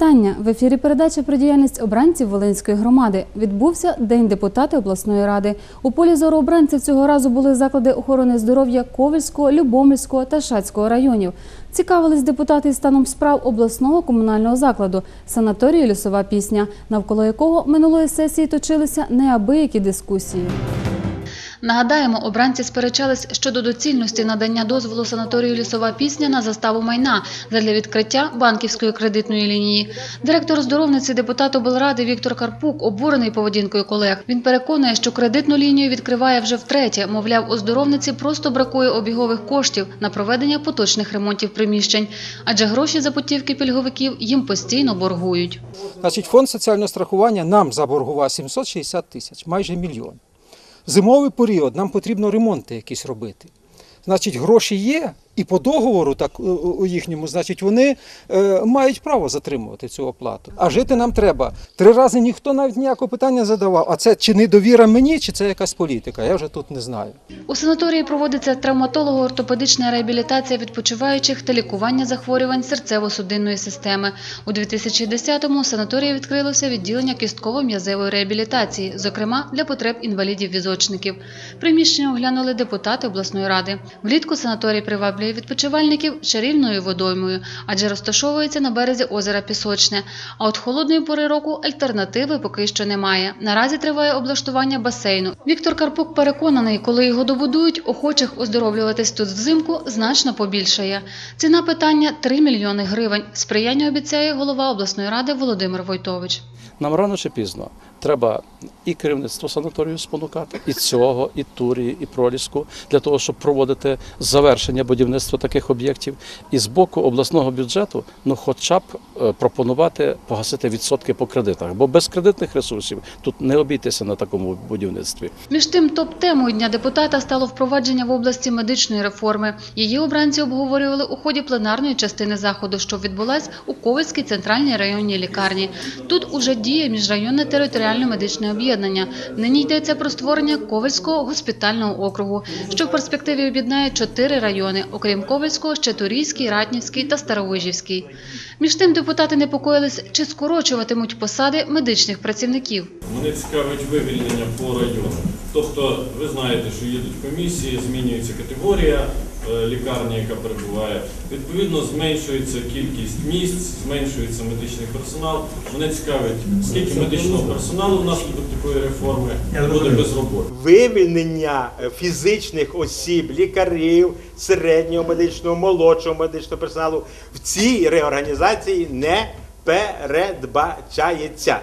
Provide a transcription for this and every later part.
вітання. В ефірі передача про діяльність обранців Волинської громади. Відбувся День депутата обласної ради. У полі зору обранців цього разу були заклади охорони здоров'я Ковельського, Любомльського та Шацького районів. Цікавились депутати станом справ обласного комунального закладу санаторію Лісова пісня, навколо якого минулої сесії точилися неабиякі дискусії. Нагадаємо, обранці сперечались щодо доцільності надання дозволу санаторію Лісова пісня на заставу майна задля відкриття банківської кредитної лінії. Директор оздоровниці депутат облради Віктор Карпук обурений поведінкою колег. Він переконує, що кредитну лінію відкриває вже втретє. Мовляв, оздоровниці просто бракує обігових коштів на проведення поточних ремонтів приміщень, адже гроші за путівки пільговиків їм постійно боргують. Значить, фонд соціального страхування нам заборгував 760 тисяч, майже мільйон. Зимовий період нам потрібно ремонти якісь робити. Значить, гроші є, і по договору, так у- їхньому, значить, вони е, мають право затримувати цю оплату. А жити нам треба. Три рази ніхто навіть ніякого питання задавав. А це чи недовіра мені, чи це якась політика? Я вже тут не знаю. У санаторії проводиться травматолого-ортопедична реабілітація відпочиваючих та лікування захворювань серцево-судинної системи. У 2010-му у санаторії відкрилося відділення кістково-м'язевої реабілітації, зокрема для потреб інвалідів-візочників. Приміщення оглянули депутати обласної ради. Влітку санаторій приваблює відпочивальників чарівною водоймою, адже розташовується на березі озера Пісочне. А от холодної пори року альтернативи поки що немає. Наразі триває облаштування басейну. Віктор Карпук переконаний, коли його добудують, охочих оздоровлюватись тут взимку значно побільшає. Ціна питання 3 мільйони гривень. Сприяння обіцяє голова обласної ради Володимир Войтович. Нам рано чи пізно треба і керівництво санаторію спонукати, і цього, і Турії, і Проліску, для того, щоб проводити завершення будівництва таких об'єктів. І з боку обласного бюджету, ну хоча б е, пропонувати погасити відсотки по кредитах, бо без кредитних ресурсів тут не обійтися на такому будівництві. Між тим, топ-темою дня депутата стало впровадження в області медичної реформи. Її обранці обговорювали у ході пленарної частини заходу, що відбулась у Ковальській центральній районній лікарні. Тут уже діє міжрайонне територіальне медичне об'єднання. Нині йдеться про створення Ковальського госпітального округу, що в перспективі об'єднає чотири райони, окрім Ковальського, ще Турійський, Ратнівський та Старовижівський. Між тим депутати непокоїлись, чи скорочуватимуть посади медичних працівників. Мене цікавить вивільнення по району. Тобто, ви знаєте, що їдуть комісії, змінюється категорія е, лікарні, яка перебуває. Відповідно, зменшується кількість місць, зменшується медичний персонал. Мене цікавить, скільки медичного персоналу внаслідок такої реформи буде без роботи. вивільнення е, фізичних осіб, лікарів, середнього медичного, молодшого медичного персоналу в цій реорганізації не передбачається.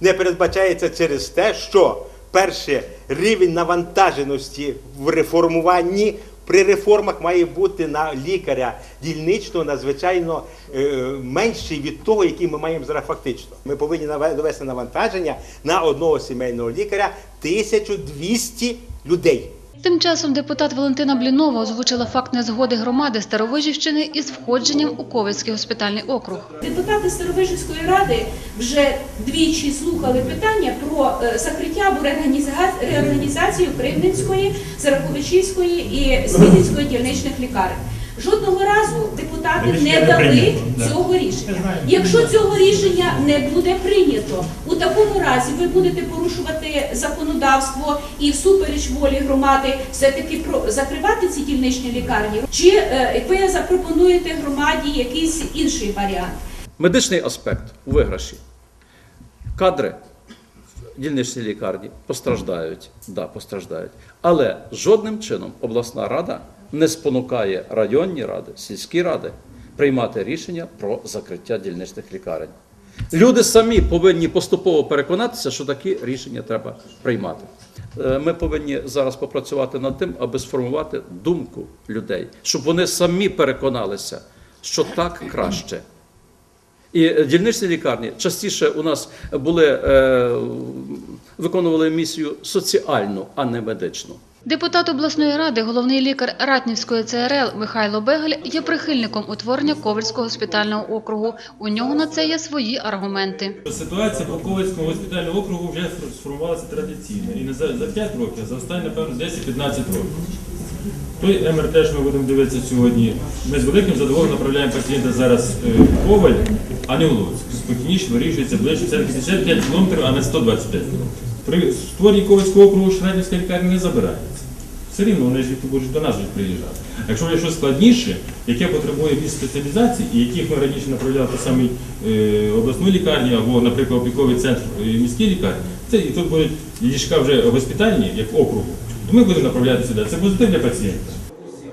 Не передбачається через те, що перше рівень навантаженості в реформуванні. При реформах має бути на лікаря дільничного надзвичайно е, менший від того, який ми маємо зараз фактично. Ми повинні довести навантаження на одного сімейного лікаря 1200 людей. Тим часом депутат Валентина Блінова озвучила факт незгоди громади Старовижівщини із входженням у Ковальський госпітальний округ. Депутати Старовижівської ради вже двічі слухали питання про е, закриття або реорганіза- реорганізацію Кривницької, Зараховичівської і Смітницької дільничних лікарень. Жодного разу депутати не дали цього рішення. Якщо цього рішення не буде прийнято, у такому разі ви будете порушувати законодавство і всупереч волі громади все-таки про закривати ці дільничні лікарні, чи е, ви запропонуєте громаді якийсь інший варіант? Медичний аспект у виграші. Кадри в дільничній лікарні постраждають, да, постраждають. Але жодним чином обласна рада не спонукає районні ради, сільські ради приймати рішення про закриття дільничних лікарень. Люди самі повинні поступово переконатися, що такі рішення треба приймати. Е, Ми повинні зараз попрацювати над тим, аби сформувати думку людей, щоб вони самі переконалися, що так краще. І е, дільничні лікарні частіше у нас були, е, виконували місію соціальну, а не медичну. Депутат обласної ради, головний лікар Ратнівської ЦРЛ Михайло Бегель є прихильником утворення Ковальського госпітального округу. У нього на це є свої аргументи. Ситуація по Ковальському госпітальному округу вже сформувалася традиційно. І не за, за 5 років, а за останні, напевно, 10-15 років. Той МРТ, що ми будемо дивитися сьогодні, ми з великим задоволенням направляємо пацієнта зараз е, в Коваль, а не в Луцьк. Спокійніше вирішується ближче це 55 км, а не 125 км. При створенні округу Шрадівська лікарня не забирається. Все рівно вони ж будуть до нас приїжджати. Якщо є щось складніше, яке потребує більш спеціалізації, і яких ми раніше направляли по самій е, обласної лікарні або, наприклад, опіковий центр е, міській лікарні, це і тут будуть ліжка вже госпітальні, як округу, то ми будемо направляти сюди. Це позитив для пацієнта.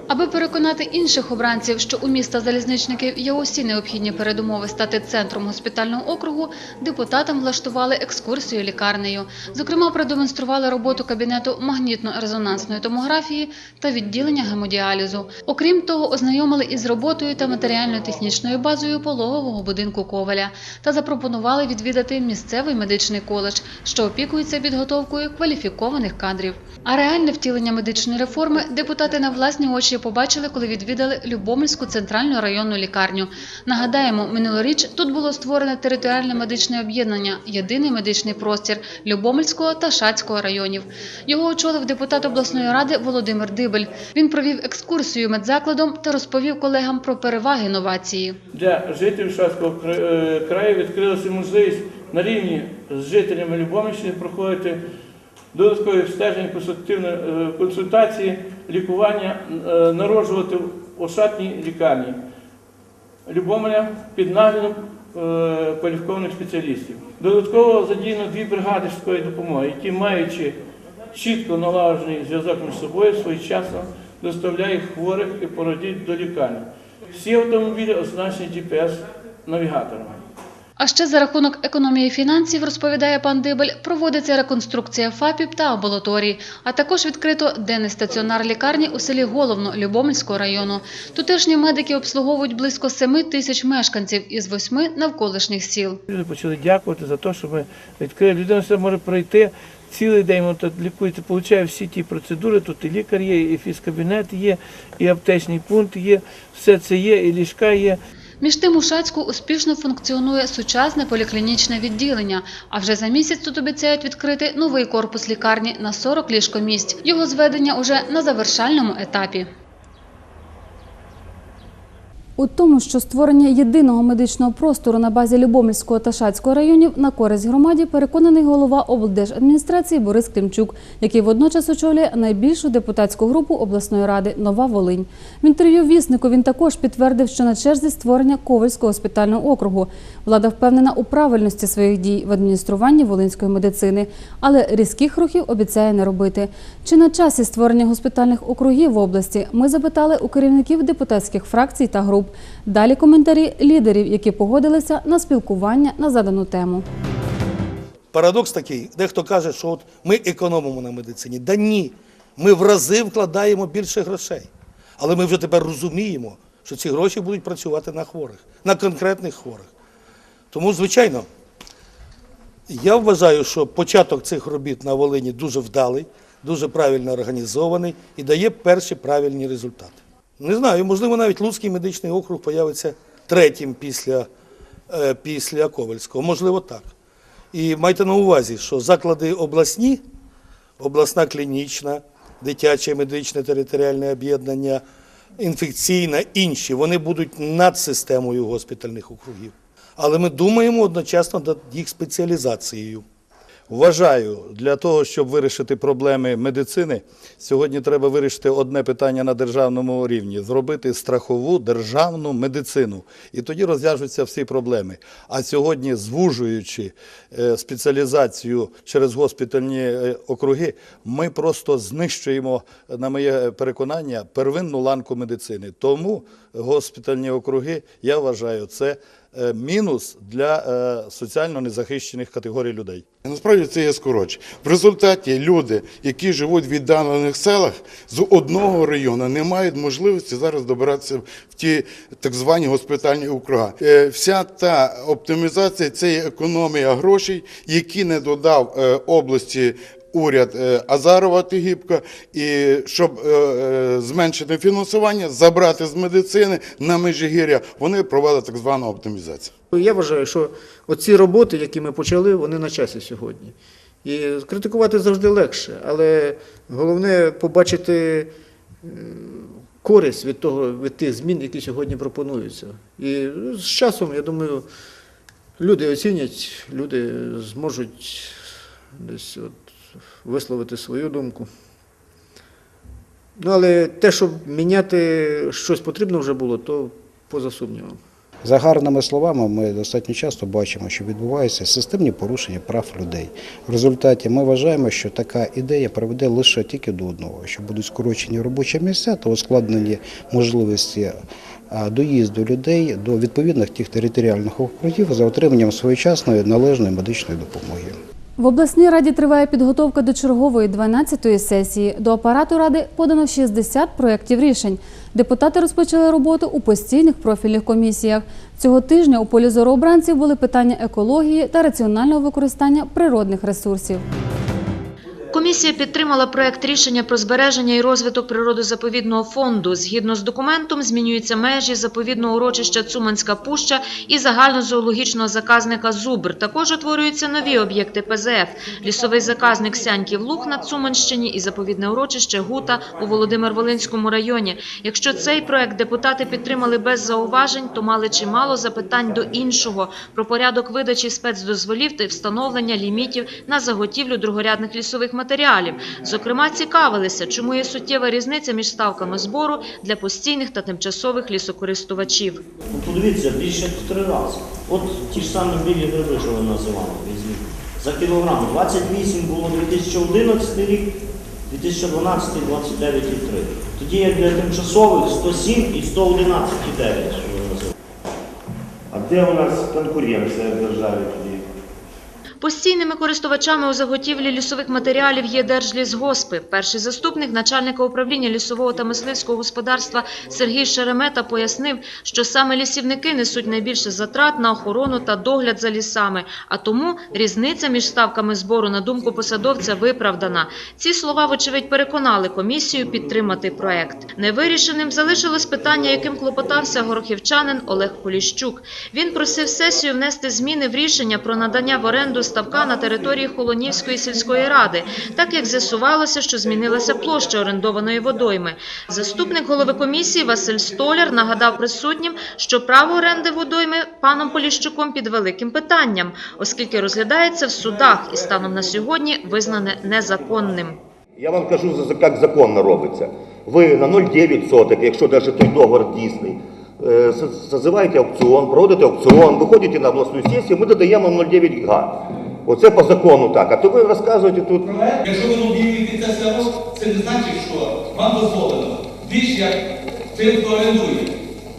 Аби переконати інших обранців, що у міста залізничників є усі необхідні передумови стати центром госпітального округу, депутатам влаштували екскурсію лікарнею. Зокрема, продемонстрували роботу кабінету магнітно-резонансної томографії та відділення гемодіалізу. Окрім того, ознайомили із роботою та матеріально-технічною базою пологового будинку Коваля та запропонували відвідати місцевий медичний коледж, що опікується підготовкою кваліфікованих кадрів. А реальне втілення медичної реформи депутати на власні очі побачили, коли відвідали Любомельську центральну районну лікарню. Нагадаємо, минулоріч тут було створене територіальне медичне об'єднання Єдиний медичний простір Любомельського та Шацького районів. Його очолив депутат обласної ради Володимир Дибель. Він провів екскурсію медзакладом та розповів колегам про переваги новації. для жителів Шацького е, краю відкрилася можливість на рівні з жителями Любомирщини проходити додаткові обстеження, е, консультації, лікування, е, народжувати в ошатній лікарні Любомиря під наглядом е, кваліфікованих спеціалістів. Додатково задіяно дві бригади швидкої допомоги, які, маючи чітко налагоджений зв'язок між собою, своєчасно доставляють хворих і породіть до лікарні. Всі автомобілі оснащені GPS-навігаторами. А ще за рахунок економії фінансів, розповідає пан Дибель, проводиться реконструкція ФАПів та амбулаторій, а також відкрито денний стаціонар лікарні у селі Головно Любомельського району. Тутешні медики обслуговують близько 7 тисяч мешканців із восьми навколишніх сіл. Люди почали дякувати за те, що ми відкрили. Людина все може пройти цілий день, тут лікується, получає всі ті процедури. Тут і лікар є, і фізкабінет є, і аптечний пункт є, все це є, і ліжка є. Між тим у Шацьку успішно функціонує сучасне поліклінічне відділення, а вже за місяць тут обіцяють відкрити новий корпус лікарні на 40 ліжкомість. Його зведення уже на завершальному етапі. У тому, що створення єдиного медичного простору на базі Любомельського та Шацького районів на користь громаді переконаний голова облдержадміністрації Борис Клімчук, який водночас очолює найбільшу депутатську групу обласної ради Нова Волинь. В інтерв'ю віснику він також підтвердив, що на черзі створення Ковальського госпітального округу. Влада впевнена у правильності своїх дій в адмініструванні волинської медицини, але різких рухів обіцяє не робити. Чи на часі створення госпітальних округів в області? Ми запитали у керівників депутатських фракцій та груп. Далі коментарі лідерів, які погодилися на спілкування на задану тему. Парадокс такий, дехто каже, що от ми економимо на медицині. Да ні, ми в рази вкладаємо більше грошей. Але ми вже тепер розуміємо, що ці гроші будуть працювати на хворих, на конкретних хворих. Тому, звичайно, я вважаю, що початок цих робіт на Волині дуже вдалий, дуже правильно організований і дає перші правильні результати. Не знаю, можливо, навіть Луцький медичний округ появиться третім після, е, після Ковальського. Можливо, так. І майте на увазі, що заклади обласні, обласна клінічна, дитяче медичне територіальне об'єднання, інфекційна, інші, вони будуть над системою госпітальних округів. Але ми думаємо одночасно над їх спеціалізацією. Вважаю, для того, щоб вирішити проблеми медицини, сьогодні треба вирішити одне питання на державному рівні зробити страхову державну медицину. І тоді розв'яжуться всі проблеми. А сьогодні, звужуючи е, спеціалізацію через госпітальні е, округи, ми просто знищуємо, на моє переконання, первинну ланку медицини. Тому госпітальні округи, я вважаю, це е, мінус для е, соціально незахищених категорій людей. Насправді це є скорочення. В результаті люди, які живуть в віддалених селах, з одного району не мають можливості зараз добиратися в ті так звані госпітальні округа. Е, Вся та оптимізація це є економія грошей, які не додав області. Уряд е, Азарова Тигіпка, і щоб е, е, зменшити фінансування, забрати з медицини на Межигір'я, вони провели так звану оптимізацію. Я вважаю, що оці роботи, які ми почали, вони на часі сьогодні. І критикувати завжди легше, але головне побачити користь від того, від тих змін, які сьогодні пропонуються. І ну, з часом, я думаю, люди оцінять, люди зможуть десь от висловити свою думку. Ну, але те, щоб міняти щось потрібно вже було, то поза сумнівом. За гарними словами, ми достатньо часто бачимо, що відбуваються системні порушення прав людей. В результаті ми вважаємо, що така ідея приведе лише тільки до одного, що будуть скорочені робочі місця та ускладнені можливості доїзду людей до відповідних тих територіальних округів за отриманням своєчасної належної медичної допомоги. В обласній раді триває підготовка до чергової 12-ї сесії. До апарату ради подано 60 проєктів рішень. Депутати розпочали роботу у постійних профільних комісіях. Цього тижня у полі зору обранців були питання екології та раціонального використання природних ресурсів. Комісія підтримала проект рішення про збереження і розвиток природозаповідного фонду. Згідно з документом, змінюються межі заповідного урочища Цуманська пуща і загальнозоологічного заказника Зубр. Також утворюються нові об'єкти ПЗФ – лісовий заказник Сяньків Луг на Цуманщині і заповідне урочище Гута у Володимир-Волинському районі. Якщо цей проект депутати підтримали без зауважень, то мали чимало запитань до іншого – про порядок видачі спецдозволів та встановлення лімітів на заготівлю другорядних лісових матеріалів. Зокрема, цікавилися, чому є суттєва різниця між ставками збору для постійних та тимчасових лісокористувачів. Ну, подивіться, більше в три рази. От ті ж самі білі гриби, що ви називали, візьміть. За кілограм 28 було 2011 рік, 2012 29,3. Тоді як для тимчасових 107 і 111,9, що ви називали. А де у нас конкуренція в державі тоді? Постійними користувачами у заготівлі лісових матеріалів є Держлісгоспи. Перший заступник начальника управління лісового та мисливського господарства Сергій Шеремета пояснив, що саме лісівники несуть найбільше затрат на охорону та догляд за лісами, а тому різниця між ставками збору, на думку посадовця, виправдана. Ці слова, вочевидь, переконали комісію підтримати проект. Невирішеним залишилось питання, яким клопотався горохівчанин Олег Поліщук. Він просив сесію внести зміни в рішення про надання в оренду ставка на території Холонівської сільської ради, так як з'ясувалося, що змінилася площа орендованої водойми. Заступник голови комісії Василь Столяр нагадав присутнім, що право оренди водойми паном Поліщуком під великим питанням, оскільки розглядається в судах і станом на сьогодні визнане незаконним. Я вам кажу, як законно робиться. Ви на 0,9 соток, якщо навіть той договор дійсний, е, зазиваєте аукціон, проводите аукціон, виходите на обласну сесію, ми додаємо 0,9 га. Оце по закону так. А то ви розказуєте тут. Якщо ви об'явите це село, це не значить, що вам дозволено більш як тим, хто орендує.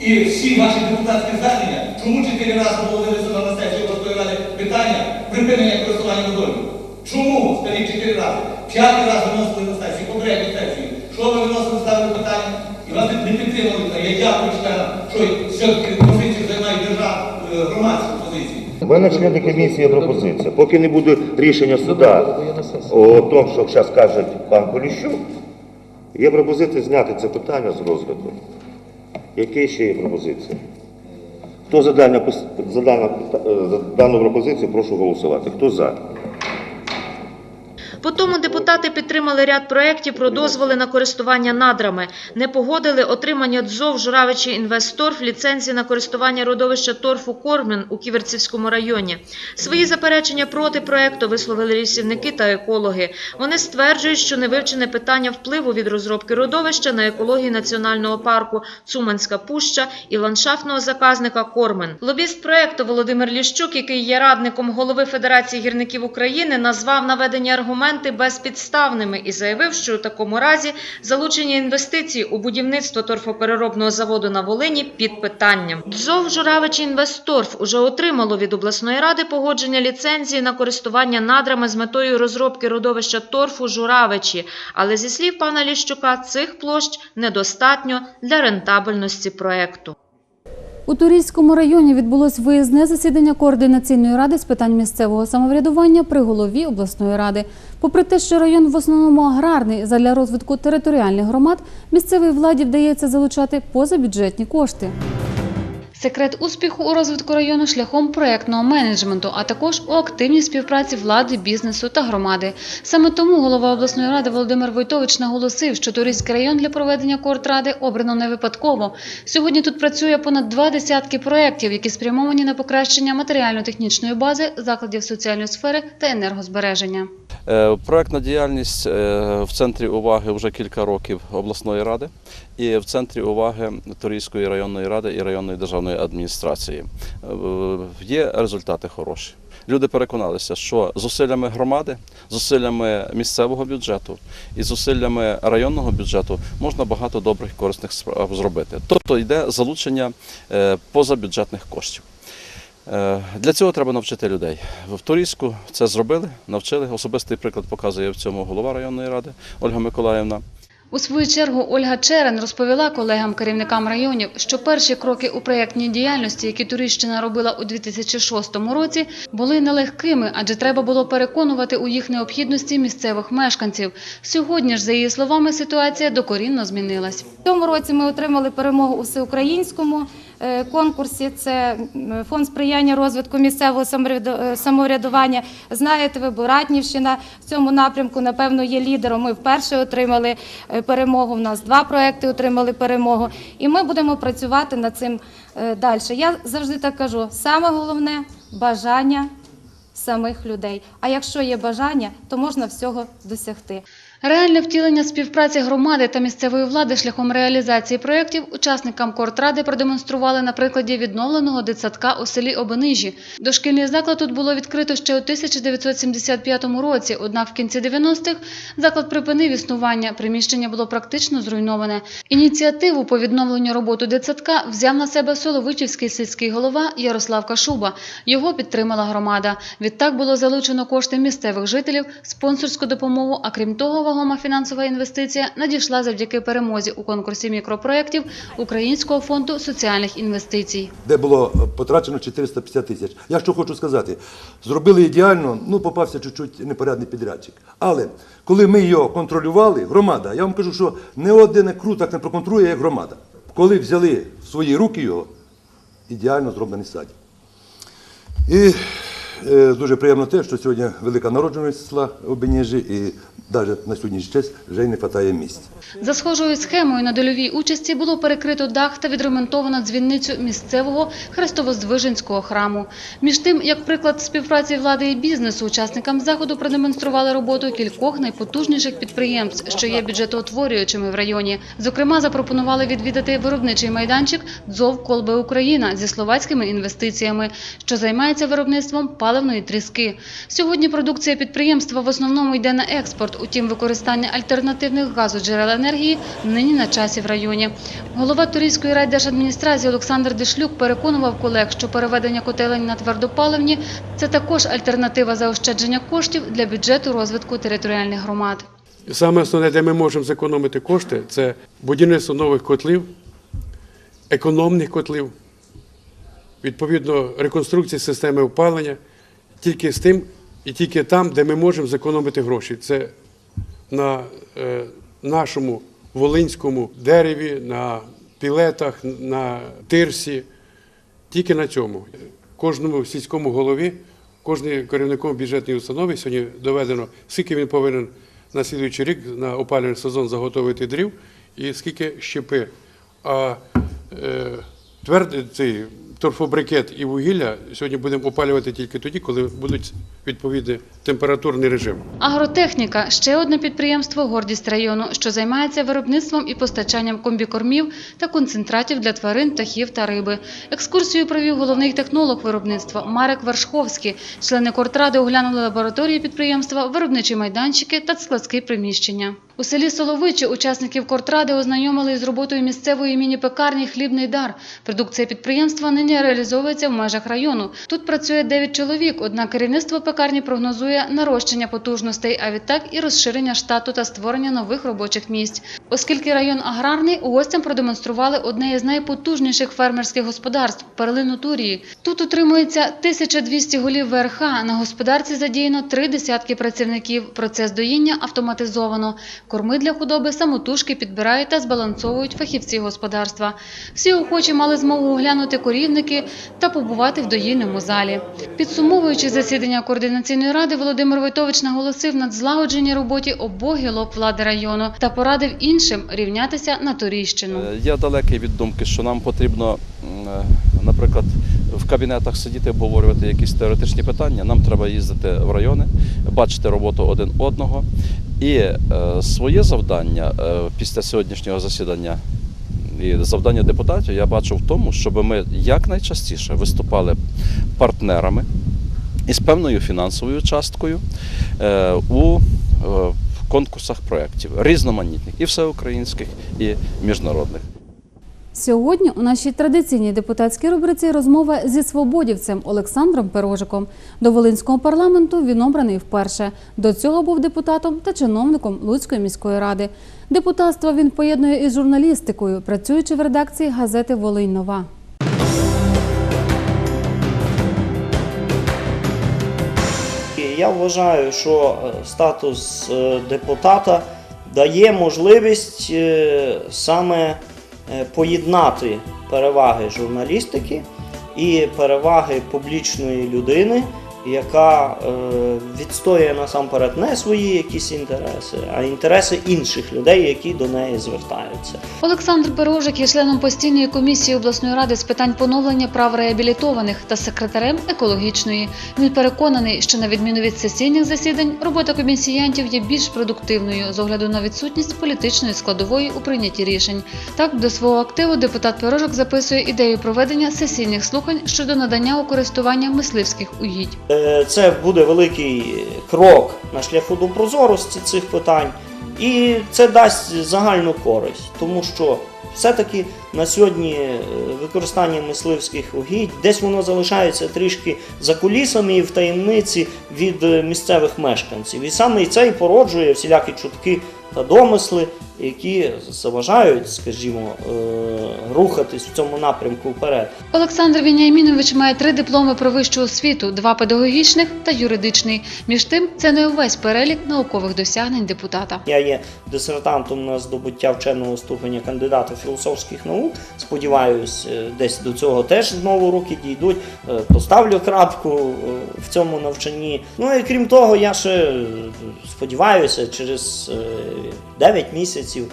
І всі ваші депутатські звернення, чому чотири рази було на сесію обласної ради питання припинення користування водою? Чому? Скажіть чотири рази. П'ятий раз виносили на сесію, попередню сесію. Що ви виносили ставили питання? І вас не підтримали. Я дякую що все-таки позицію займають держав, е, громадську позицію. У мене члени комісії є пропозиція. Поки не буде рішення суда о тому, що зараз каже пан Поліщук, є пропозиція зняти це питання з розгляду. Які ще є пропозиції? Хто за, дану, за дану пропозицію, прошу голосувати. Хто за? Потому депутати підтримали ряд проєктів про дозволи на користування надрами. Не погодили отримання ДЗОВ Журавичі Інвестторф ліцензії на користування родовища торфу Кормін у Ківерцівському районі. Свої заперечення проти проєкту висловили лісівники та екологи. Вони стверджують, що не вивчене питання впливу від розробки родовища на екологію національного парку Цуманська пуща і ландшафтного заказника Кормен. Лобіст проєкту Володимир Ліщук, який є радником голови Федерації гірників України, назвав наведені аргументи безпідставними і заявив, що у такому разі залучення інвестицій у будівництво торфопереробного заводу на Волині під питанням. ДЗОВ Журавич Інвесторф уже отримало від обласної ради погодження ліцензії на користування надрами з метою розробки родовища торфу Журавичі, але зі слів пана Ліщука, цих площ недостатньо для рентабельності проекту. У Турійському районі відбулось виїзне засідання координаційної ради з питань місцевого самоврядування при голові обласної ради. Попри те, що район в основному аграрний, задля розвитку територіальних громад місцевій владі вдається залучати позабюджетні кошти. Секрет успіху у розвитку району шляхом проектного менеджменту, а також у активній співпраці влади, бізнесу та громади. Саме тому голова обласної ради Володимир Войтович наголосив, що Турійський район для проведення кортради обрано не випадково. Сьогодні тут працює понад два десятки проєктів, які спрямовані на покращення матеріально-технічної бази закладів соціальної сфери та енергозбереження. Е, Проектна діяльність е, в центрі уваги вже кілька років обласної ради і в центрі уваги Торійської районної ради і районної державної адміністрації. Е, Є результати хороші. Люди переконалися, що зусиллями громади, зусиллями місцевого бюджету і зусиллями районного бюджету можна багато добрих корисних справ зробити. Тобто йде залучення е, позабюджетних коштів. Е, Для цього треба навчити людей. В Турійську це зробили, навчили. Особистий приклад показує в цьому голова районної ради Ольга Миколаївна. У свою чергу Ольга Черен розповіла колегам-керівникам районів, що перші кроки у проєктній діяльності, які Туріщина робила у 2006 році, були нелегкими, адже треба було переконувати у їх необхідності місцевих мешканців. Сьогодні ж, за її словами, ситуація докорінно змінилась. В цьому році ми отримали перемогу у всеукраїнському конкурсі. Це фонд сприяння розвитку місцевого е, самоврядування. Знаєте, ви Боратнівщина в цьому напрямку, напевно, є лідером. Ми вперше отримали е, перемогу. У нас два проекти отримали перемогу, і ми будемо працювати над цим далі. Я завжди так кажу: саме головне бажання самих людей. А якщо є бажання, то можна всього досягти. Реальне втілення співпраці громади та місцевої влади шляхом реалізації проєктів учасникам кортради продемонстрували на прикладі відновленого дитсадка у селі Обенижі. Дошкільний заклад тут було відкрито ще у 1975 році, однак в кінці 90-х заклад припинив існування, приміщення було практично зруйноване. Ініціативу по відновленню роботи дитсадка взяв на себе Соловичівський сільський голова Ярослав Кашуба. Його підтримала громада. Відтак було залучено кошти місцевих жителів, спонсорську допомогу, а крім того, вагома фінансова інвестиція надійшла завдяки перемозі у конкурсі мікропроєктів Українського фонду соціальних інвестицій. де було е, потрачено 450 тисяч. Я що хочу сказати, зробили ідеально, ну попався чуть-чуть непорядний підрядчик. Але коли ми його контролювали, громада, я вам кажу, що не один кру так не проконтролює, як громада. Коли взяли в свої руки його, ідеально зроблений садик. І дуже приємно те, що сьогодні велика народжуваність села Обеніжі, і навіть на сьогоднішній час вже не вистачає місць. За схожою схемою на дольовій участі було перекрито дах та відремонтовано дзвіницю місцевого Хрестовоздвиженського храму. Між тим, як приклад співпраці влади і бізнесу, учасникам заходу продемонстрували роботу кількох найпотужніших підприємств, що є бюджетоутворюючими в районі. Зокрема, запропонували відвідати виробничий майданчик «Дзов Колби Україна» зі словацькими інвестиціями, що займається виробництвом паливної тріски. Сьогодні продукція підприємства в основному йде на експорт, утім використання альтернативних газоджерел енергії нині на часі в районі. Голова Турійської райдержадміністрації Олександр Дишлюк переконував колег, що переведення котелень на твердопаливні – це також альтернатива заощадження коштів для бюджету розвитку територіальних громад. Саме основне, де ми можемо зекономити кошти, це будівництво нових котлів, економних котлів, відповідно, реконструкція системи опалення, тільки з тим і тільки там, де ми можемо зекономити гроші. Це на е, нашому волинському дереві, на пілетах, на тирсі, тільки на цьому. Кожному сільському голові, кожним керівником бюджетної установи сьогодні доведено, скільки він повинен на слідуючий рік на опалювальний сезон заготовити дрів і скільки щепи. А е, твердий цей торфобрикет і вугілля сьогодні будемо опалювати тільки тоді, коли будуть відповідний температурний режим. Агротехніка – ще одне підприємство «Гордість району», що займається виробництвом і постачанням комбікормів та концентратів для тварин, птахів та риби. Екскурсію провів головний технолог виробництва Марек Вершковський. Члени кортради оглянули лабораторії підприємства, виробничі майданчики та складські приміщення. У селі Соловичі учасників кортради ознайомили з роботою місцевої міні-пекарні «Хлібний дар». Продукція підприємства нині реалізовується в межах району. Тут працює 9 чоловік, однак керівництво пекарні прогнозує нарощення потужностей, а відтак і розширення штату та створення нових робочих місць. Оскільки район аграрний, гостям продемонстрували одне із найпотужніших фермерських господарств перлину Турії. Тут утримується 1200 голів ВРХ. На господарці задіяно три десятки працівників. Процес доїння автоматизовано. Корми для худоби самотужки підбирають та збалансовують фахівці господарства. Всі охочі мали змогу оглянути корівники та побувати в доїльному залі. Підсумовуючи засідання координаційної ради, Володимир Войтович наголосив над злагодженій роботі обох гілок влади району та порадив іншим рівнятися на Торійщину. Е, Я далекий від думки, що нам потрібно, наприклад, в кабінетах сидіти, обговорювати якісь теоретичні питання. Нам треба їздити в райони, бачити роботу один одного. І е, своє завдання е, після сьогоднішнього засідання і завдання депутатів я бачу в тому, щоб ми якнайчастіше виступали партнерами із певною фінансовою часткою е, у е, конкурсах проєктів різноманітних і всеукраїнських, і міжнародних. Сьогодні у нашій традиційній депутатській рубриці розмова зі свободівцем Олександром Пирожиком. До Волинського парламенту він обраний вперше. До цього був депутатом та чиновником Луцької міської ради. Депутатство він поєднує із журналістикою, працюючи в редакції газети Волинь Нова. Я вважаю, що е, статус е, депутата дає можливість е, саме поєднати переваги журналістики і переваги публічної людини, яка е, відстоює насамперед не свої якісь інтереси, а інтереси інших людей, які до неї звертаються. Олександр Пирожик є членом постійної комісії обласної ради з питань поновлення прав реабілітованих та секретарем екологічної. Він переконаний, що на відміну від сесійних засідань, робота комісіянтів є більш продуктивною з огляду на відсутність політичної складової у прийнятті рішень. Так, до свого активу депутат Пирожик записує ідею проведення сесійних слухань щодо надання у користування мисливських угідь. Е, Це буде великий крок на шляху до прозорості цих питань, і це дасть загальну користь, тому що все-таки на сьогодні е, використання мисливських угідь десь воно залишається трішки за кулісами і в таємниці від е, місцевих мешканців. І саме це і породжує всілякі чутки та домисли, які заважають, скажімо, е, рухатись в цьому напрямку вперед. Олександр Віняймінович має три дипломи про вищу освіту: два педагогічних та юридичний. Між тим, це не увесь перелік наукових досягнень депутата. Я є дисертантом на здобуття вченого ступеня кандидата філософських наук. Сподіваюсь, е, десь до цього теж знову руки дійдуть. Е, Поставлю крапку е, в цьому навчанні. Ну і крім того, я ще сподіваюся, через е, 9 місяців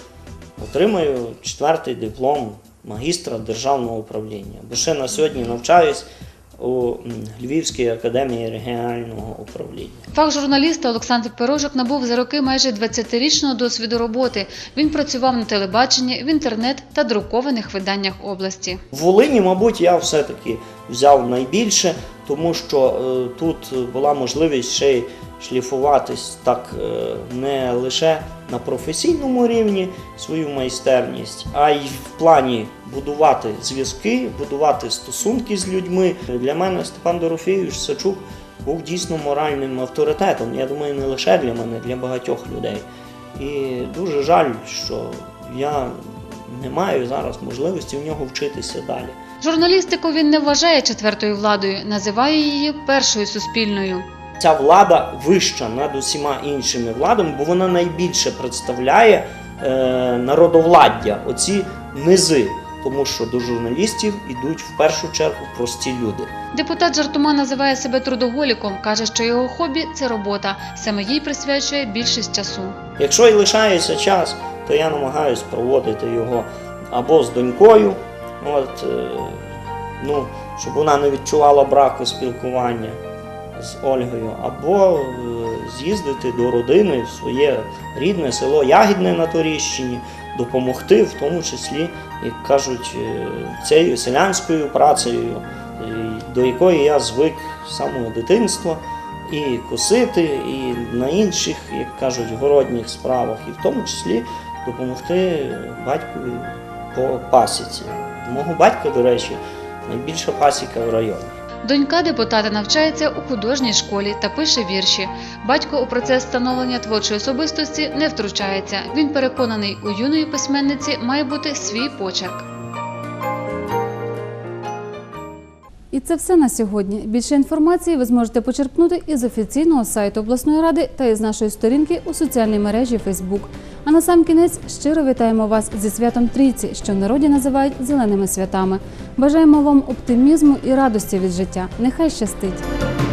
отримаю четвертий диплом магістра державного управління. Бо ще на сьогодні навчаюсь у Львівській академії регіонального управління. Фах журналіста Олександр Пирожик набув за роки майже 20-річного досвіду роботи. Він працював на телебаченні, в інтернет та друкованих виданнях області. В Волині, мабуть, я все-таки взяв найбільше, тому що е, тут була можливість ще й шліфуватись так е, не лише на професійному рівні свою майстерність, а й в плані будувати зв'язки, будувати стосунки з людьми. Для мене Степан Дорофійович Сачук був дійсно моральним авторитетом. Я думаю, не лише для мене, для багатьох людей. І дуже жаль, що я не маю зараз можливості в нього вчитися далі. Журналістику він не вважає четвертою владою, називає її першою суспільною. Ця влада вища над усіма іншими владами, бо вона найбільше представляє е, народовладдя, оці низи, тому що до журналістів ідуть в першу чергу прості люди. Депутат жартома називає себе трудоголіком, каже, що його хобі це робота. Саме їй присвячує більшість часу. Якщо і лишається час, то я намагаюся проводити його або з донькою, от, е, ну, щоб вона не відчувала браку спілкування з Ольгою, або е, з'їздити до родини в своє рідне село Ягідне на Торіщині, допомогти, в тому числі, як кажуть, е, цією селянською працею, е, до якої я звик з самого дитинства і косити, і на інших, як кажуть, городніх справах, і в тому числі допомогти батькові по пасіці. Мого батька, до речі, найбільша пасіка в районі. Донька депутата навчається у художній школі та пише вірші. Батько у процес становлення творчої особистості не втручається. Він переконаний, у юної письменниці має бути свій почерк. І це все на сьогодні. Більше інформації ви зможете почерпнути із офіційного сайту обласної ради та із нашої сторінки у соціальній мережі Facebook. А на сам кінець щиро вітаємо вас зі святом Трійці, що в народі називають зеленими святами. Бажаємо вам оптимізму і радості від життя. Нехай щастить!